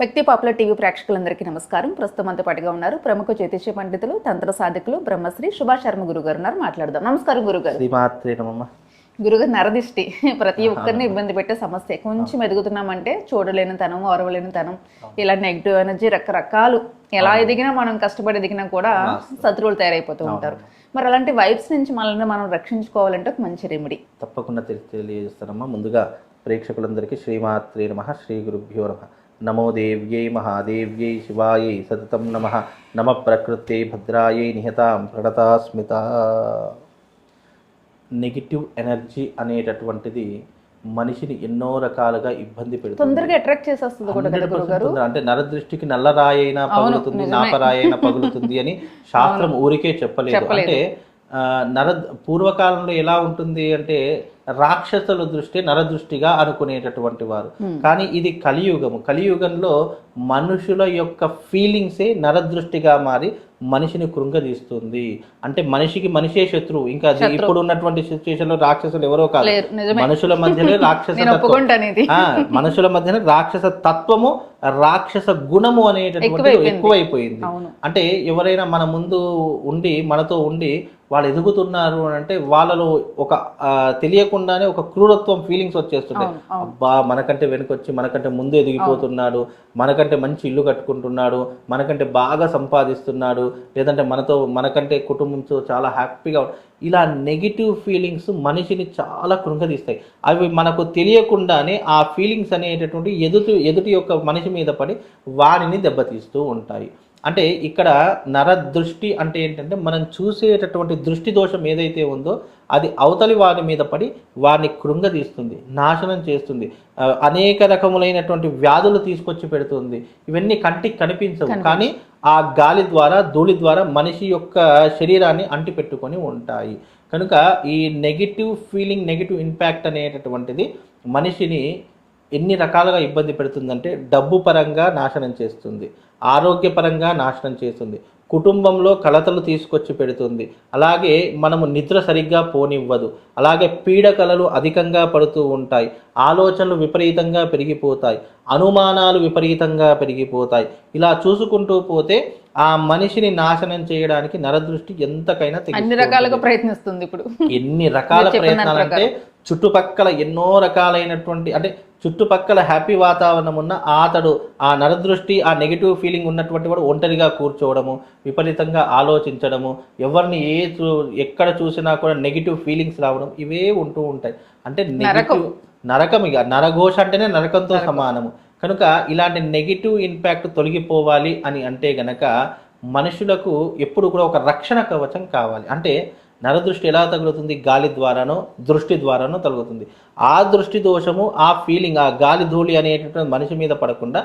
వ్యక్తి popular TV ప్రేక్షకులందరికీ నమస్కారం. ప్రస్తుతం అంతా పాటుగా ఉన్నారు ప్రముఖ జ్యోతిష్య పండితులు తంత్ర సాధకులు బ్రహ్మశ్రీ సుభాష్ శర్మ గురుగారు ఉన్నారు. మాట్లాడదాం. నమస్కారం గురుగారు. గురుగారు నరదిష్టి. ప్రతి ఒక్కరిని ఇబ్బంది పెట్టే సమస్య. కొంచెం ఎదుగుతున్నామంటే చూడలేని తనం ఓరవలేని తనం ఇలా నెగిటివ్ ఎనర్జీ రకరకాలు ఎలా ఎదిగినా మనం కష్టపడి ఎదిగినా కూడా శత్రువులు తయారైపోతూ ఉంటారు. మరి అలాంటి వైబ్స్ నుంచి మనల్ని మనం రక్షించుకోవాలంటే ఒక మంచి రెమెడీ తప్పకుండా తెలి- తెలియజేస్తానమ్మా. ముందుగా ప్రేక్షకులందరికీ శ్రీమాత్రే నమ శ్రీ గురుభ్యో నమ. నమో దేవ్యై మహాదేవ్యై శివాయై సతతం నమ. నమ ప్రకృతే భద్రాయై నిహతాం ప్రణతాస్మిత నెగిటివ్ ఎనర్జీ అనేటటువంటిది మనిషిని ఎన్నో రకాలుగా ఇబ్బంది పెడుతుంది. తొందరగా అట్రాక్ట్ చేసేస్తుంది కూడా కదా 100% గురుగారు తొందర. అంటే నరదృష్టికి నల్ల రాయైనా పగులుతుంది నాపరాయైనా పగులుతుంది అని శాస్త్రం ఊరికే చెప్పలేదు. అంటే నర పూర్వకాలంలో ఎలా ఉంటుంది అంటే రాక్షసుల దృష్టి నరదృష్టిగా అనుకునేటటువంటి వారు. కానీ ఇది కలియుగము. కలియుగంలో మనుషుల యొక్క ఫీలింగ్సే నరదృష్టిగా మారి మనిషిని కృంగదీస్తుంది. అంటే మనిషికి మనిషే శత్రువు. ఇంకా అది ఇప్పుడు ఉన్నటువంటి సిచ్యువేషన్లో రాక్షసులు ఎవరో కాదు. మనుషుల మధ్యనే రాక్షస మనుషుల మధ్యన రాక్షస తత్వము రాక్షస గుణము అనేటటువంటి ఎక్కువైపోయింది. అంటే ఎవరైనా మన ముందు ఉండి మనతో ఉండి వాళ్ళు ఎదుగుతున్నారు అని అంటే వాళ్ళలో ఒక తెలియకుండానే ఒక క్రూరత్వం ఫీలింగ్స్ అవును. అబ్బా మనకంటే వెనుకొచ్చి మనకంటే ముందు ఎదిగిపోతున్నాడు మనకంటే మంచి ఇల్లు కట్టుకుంటున్నాడు మనకంటే బాగా సంపాదిస్తున్నాడు లేదంటే మనతో మనకంటే కుటుంబంతో చాలా హ్యాపీగా ఇలా నెగిటివ్ ఫీలింగ్స్ మనిషిని చాలా కృంగదీస్తాయి. అవి మనకు తెలియకుండానే ఆ ఫీలింగ్స్ అనేటటువంటి ఎదుటి ఎదుటి యొక్క మనిషి మీద పడి వారిని దెబ్బతీస్తూ ఉంటాయి. అంటే ఇక్కడ నరదృష్టి అంటే ఏంటంటే మనం చూసేటటువంటి దృష్టి దోషం ఏదైతే ఉందో అది అవతలి వారి మీద పడి వారిని కృంగదీస్తుంది నాశనం చేస్తుంది అనేక రకములైనటువంటి వ్యాధులు తీసుకొచ్చి పెడుతుంది. ఇవన్నీ కంటికి కనిపించవు. కానీ ఆ గాలి ద్వారా ధూళి ద్వారా మనిషి యొక్క శరీరాన్ని అంటిపెట్టుకొని ఉంటాయి. కనుక ఈ నెగిటివ్ ఫీలింగ్ నెగిటివ్ ఇంపాక్ట్ అనేటటువంటిది మనిషిని ఎన్ని రకాలుగా ఇబ్బంది పెడుతుందంటే డబ్బు పరంగా నాశనం చేస్తుంది ఆరోగ్యపరంగా నాశనం చేస్తుంది కుటుంబంలో కలతలు తీసుకొచ్చి పెడుతుంది. అలాగే మనము నిద్ర సరిగ్గా పోనివ్వదు అలాగే పీడకలలు అధికంగా పడుతూ ఉంటాయి ఆలోచనలు విపరీతంగా పెరిగిపోతాయి అనుమానాలు విపరీతంగా పెరిగిపోతాయి. ఇలా చూసుకుంటూ పోతే ఆ మనిషిని నాశనం చేయడానికి నరదృష్టి ఎంతకైనా అన్ని రకాలుగా ప్రయత్నిస్తుంది ఇప్పుడు. ఎన్ని రకాల ప్రయత్నాలు అంటే చుట్టుపక్కల ఎన్నో రకాలైనటువంటి అంటే చుట్టుపక్కల హ్యాపీ వాతావరణం ఉన్న అతడు ఆ నరదృష్టి ఆ నెగిటివ్ ఫీలింగ్ ఉన్నటువంటి వాడు ఒంటరిగా కూర్చోవడము విపరీతంగా ఆలోచించడము ఎవరిని ఏ ఎక్కడ చూసినా కూడా నెగిటివ్ ఫీలింగ్స్ రావడం ఇవే ఉంటూ ఉంటాయి. అంటే నెగిటివ్ నరకం ఇక. నరఘోష అంటేనే నరకంతో సమానము. కనుక ఇలాంటి నెగిటివ్ ఇంపాక్ట్ తొలగిపోవాలి అని అంటే గనక మనుషులకు ఎప్పుడు కూడా ఒక రక్షణ కవచం కావాలి. అంటే నరదృష్టి ఎలా తగులుతుంది? గాలి ద్వారానో దృష్టి ద్వారానో తగులుతుంది. ఆ దృష్టి దోషము ఆ ఫీలింగ్ ఆ గాలి ధూళి అనేటటువంటి మనిషి మీద పడకుండా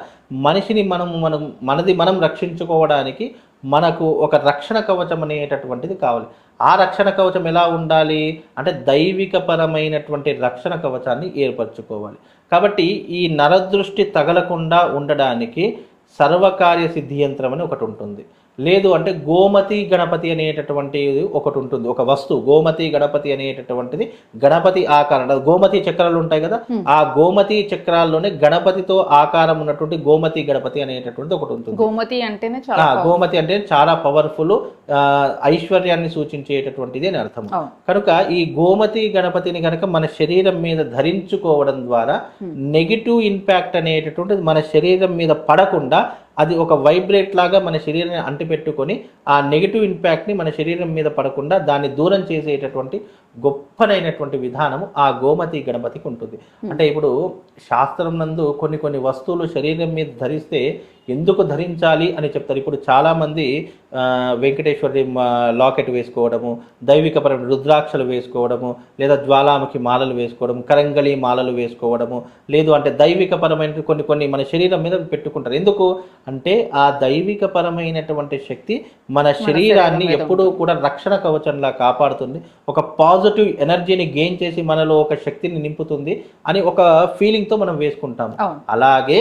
మనిషిని మనం మనం మనది మనం రక్షించుకోవడానికి మనకు ఒక రక్షణ కవచం అనేటటువంటిది కావాలి. ఆ రక్షణ కవచం ఎలా ఉండాలి? అంటే దైవికపరమైనటువంటి రక్షణ కవచాన్ని ఏర్పరచుకోవాలి. కాబట్టి ఈ నరదృష్టి తగలకుండా ఉండడానికి సర్వకార్య సిద్ధి యంత్రం అని ఒకటి ఉంటుంది. లేదు అంటే గోమతి గణపతి అనేటటువంటి ఒకటి ఉంటుంది ఒక వస్తువు. గోమతి గణపతి అనేటటువంటిది గణపతి ఆకారం గోమతి చక్రాలు ఉంటాయి కదా? ఆ గోమతి చక్రాల్లోనే గణపతితో ఆకారం ఉన్నటువంటి గోమతి గణపతి అనేటటువంటిది ఒకటి ఉంటుంది. గోమతి అంటేనే చాలా గోమతి అంటే చాలా పవర్ఫుల్ ఐశ్వర్యాన్ని సూచించేటటువంటిది అని అర్థం. కనుక ఈ గోమతి గణపతిని కనుక మన శరీరం మీద ధరించుకోవడం ద్వారా నెగిటివ్ ఇంపాక్ట్ అనేటటువంటిది మన శరీరం మీద పడకుండా అది ఒక వైబ్రేట్ లాగా మన శరీరాన్ని అంటిపెట్టుకొని ఆ నెగిటివ్ ఇంపాక్ట్ని మన శరీరం మీద పడకుండా దాన్ని దూరం చేసేటటువంటి గొప్పనైనటువంటి విధానము ఆ గోమతి గణపతికి ఉంటుంది. అంటే ఇప్పుడు శాస్త్రం నందు కొన్ని కొన్ని వస్తువులు శరీరం మీద ధరిస్తే ఎందుకు ధరించాలి అని చెప్తారు. ఇప్పుడు చాలామంది వెంకటేశ్వరి లాకెట్ వేసుకోవడము దైవికపరమైన రుద్రాక్షలు వేసుకోవడము లేదా జ్వాలాముఖి మాలలు వేసుకోవడం కరంగళి మాలలు వేసుకోవడము లేదు అంటే దైవికపరమైన కొన్ని కొన్ని మన శరీరం మీద పెట్టుకుంటారు. ఎందుకు? అంటే ఆ దైవికపరమైనటువంటి శక్తి మన శరీరాన్ని ఎప్పుడూ కూడా రక్షణ కవచంలా కాపాడుతుంది. ఒక పాజిటివ్ ఎనర్జీని గెయిన్ చేసి మనలో ఒక శక్తిని నింపుతుంది అని ఒక ఫీలింగ్తో మనం వేసుకుంటాం అలాగే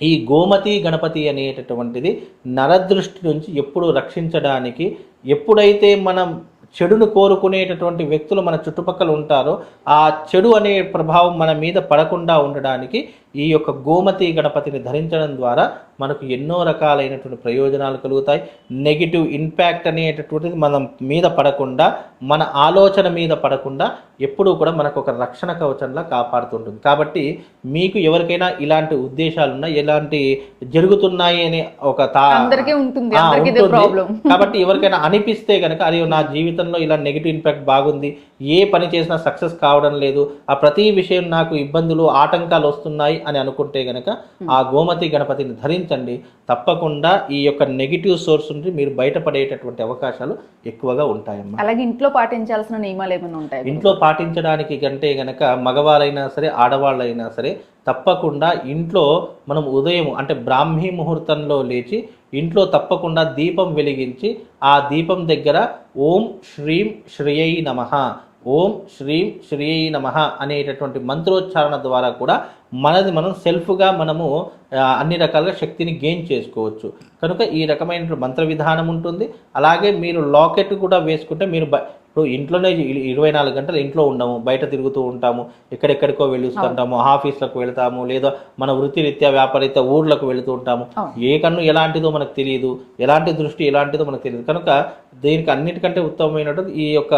ఈ గోమతి గణపతి అనేటటువంటిది నరదృష్టి నుంచి ఎప్పుడు రక్షించడానికి ఎప్పుడైతే మనం చెడును కోరుకునేటటువంటి వ్యక్తులు మన చుట్టుపక్కల ఉంటారో ఆ చెడు అనే ప్రభావం మన మీద పడకుండా ఉండడానికి ఈ యొక్క గోమతి గణపతిని ధరించడం ద్వారా మనకు ఎన్నో రకాలైనటువంటి ప్రయోజనాలు కలుగుతాయి. నెగిటివ్ ఇంపాక్ట్ అనేటటువంటిది మనం మీద పడకుండా మన ఆలోచన మీద పడకుండా ఎప్పుడూ కూడా మనకు ఒక రక్షణ కవచంలా కాపాడుతుంటుంది. కాబట్టి మీకు ఎవరికైనా ఇలాంటి ఉద్దేశాలున్నా ఎలాంటి జరుగుతున్నాయి అనే ఒక తా అందరికీ ఉంటుంది కాబట్టి ఎవరికైనా అనిపిస్తే కనుక అది నా జీవితంలో ఇలా నెగిటివ్ ఇంపాక్ట్ బాగుంది ఏ పని చేసినా సక్సెస్ కావడం లేదు ఆ ప్రతి విషయం నాకు ఇబ్బందులు ఆటంకాలు వస్తున్నాయి అని అనుకుంటే గనక ఆ గోమతి గణపతిని ధరించండి. తప్పకుండా ఈ యొక్క నెగిటివ్ సోర్స్ నుండి మీరు బయటపడేటటువంటి అవకాశాలు ఎక్కువగా ఉంటాయమ్మా. అలాగే ఇంట్లో పాటించాల్సిన నియమాలు ఏమైనా ఉంటాయి? ఇంట్లో పాటించడానికి కంటే గనక మగవారైనా సరే ఆడవాళ్ళైనా సరే తప్పకుండా ఇంట్లో మనం ఉదయం అంటే బ్రాహ్మీ ముహూర్తంలో లేచి ఇంట్లో తప్పకుండా దీపం వెలిగించి ఆ దీపం దగ్గర ఓం శ్రీం శ్రియై నమః ఓం శ్రీం శ్రియై నమః అనేటటువంటి మంత్రోచ్చారణ ద్వారా కూడా మనది మనం సెల్ఫ్గా మనము అన్ని రకాలుగా శక్తిని గెయిన్ చేసుకోవచ్చు. కనుక ఈ రకమైన మంత్ర విధానం ఉంటుంది. అలాగే మీరు లాకెట్ కూడా వేసుకుంటే మీరు బ- ఇప్పుడు ఇంట్లోనే ఇరవై నాలుగు గంటలు ఇంట్లో ఉండము బయట తిరుగుతూ ఉంటాము ఎక్కడెక్కడికో వెళ్ళిస్తుంటాము ఆఫీస్లకు వెళ్తాము లేదా మన వృత్తిరీత్యా వ్యాపారీత్యా ఊర్లకు వెళుతూ ఉంటాము. ఏ కన్ను ఎలాంటిదో మనకు తెలియదు ఎలాంటి దృష్టి ఎలాంటిదో మనకు తెలియదు. కనుక దీనికి అన్నిటికంటే ఉత్తమమైనటువంటి ఈ యొక్క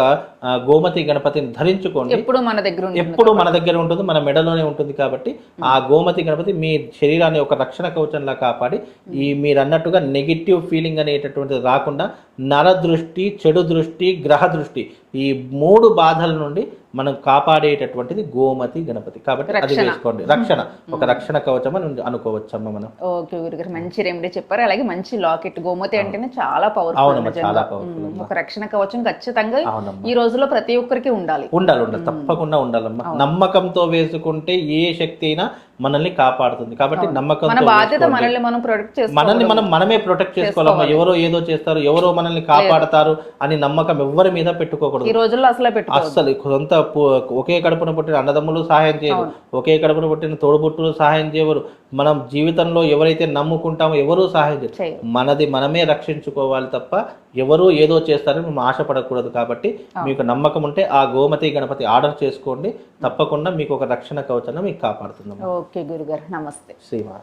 గోమతి గణపతిని ధరించుకోండి. ఎప్పుడు మన దగ్గర ఎప్పుడు మన దగ్గర ఉంటుంది మన మెడలోనే ఉంటుంది కాబట్టి ఆ గోమతి గణపతి మీ శరీరాన్ని ఒక రక్షణ కవచంలా కాపాడి ఈ మీరు అన్నట్టుగా నెగిటివ్ ఫీలింగ్ అనేటటువంటిది రాకుండా నర దృష్టి చెడు దృష్టి గ్రహ దృష్టి ఈ మూడు బాధల నుండి మనం కాపాడేటటువంటిది గోమతి గణపతి. కాబట్టి అది. వేసుకోండి. రక్షణ. ఒక రక్షణ కవచం అని అనుకోవచ్చమ్మ మనం. ఓకే గురుగారు మంచి రెమెడీ చెప్పారు. అలాగే మంచి లాకెట్ గోమతి అంటేనే చాలా పవర్ఫుల్ చాలా పవర్ఫుల్ ఒక రక్షణ కవచం ఖచ్చితంగా ఈ రోజుల్లో ప్రతి ఒక్కరికి ఉండాలి. ఉండాలి ఉండాలి. తప్పకుండా ఉండాలమ్మా. నమ్మకంతో వేసుకుంటే ఏ శక్తి అయినా మనల్ని కాపాడుతుంది. కాబట్టి మన నమ్మకంతో బాధ్యత వేసుకోండి. మనల్ని మనం ప్రొటెక్ట్ చేసుకోవాలి మనల్ని మనం మనమే ప్రొటెక్ట్ చేసుకోవాలమ్మా. ఎవరో ఏదో చేస్తారు ఎవరో మనల్ని కాపాడతారు అని నమ్మకం ఎవ్వరి మీద పెట్టుకోకూడదు. ఈ రోజుల్లో అసలే సొంత పు- ఒకే కడుపున పుట్టిన అన్నదమ్ములు సహాయం చేయరు. ఒకే కడుపున పుట్టిన తోడుబుట్టులు సహాయం చేయరు. మనం జీవితంలో ఎవరైతే నమ్ముకుంటామో ఎవరూ సహాయం చేయరు. మనది మనమే రక్షించుకోవాలి తప్ప ఎవరు ఏదో చేస్తారని మనం ఆశపడకూడదు కాబట్టి మీకు నమ్మకం ఉంటే ఆ గోమతి గణపతి ఆర్డర్ చేసుకోండి. తప్పకుండా మీకు ఒక రక్షణ కవచన మీకు కాపాడుతుందమ్మా. ఓకే గురుగారు. నమస్తే. శ్రీమాత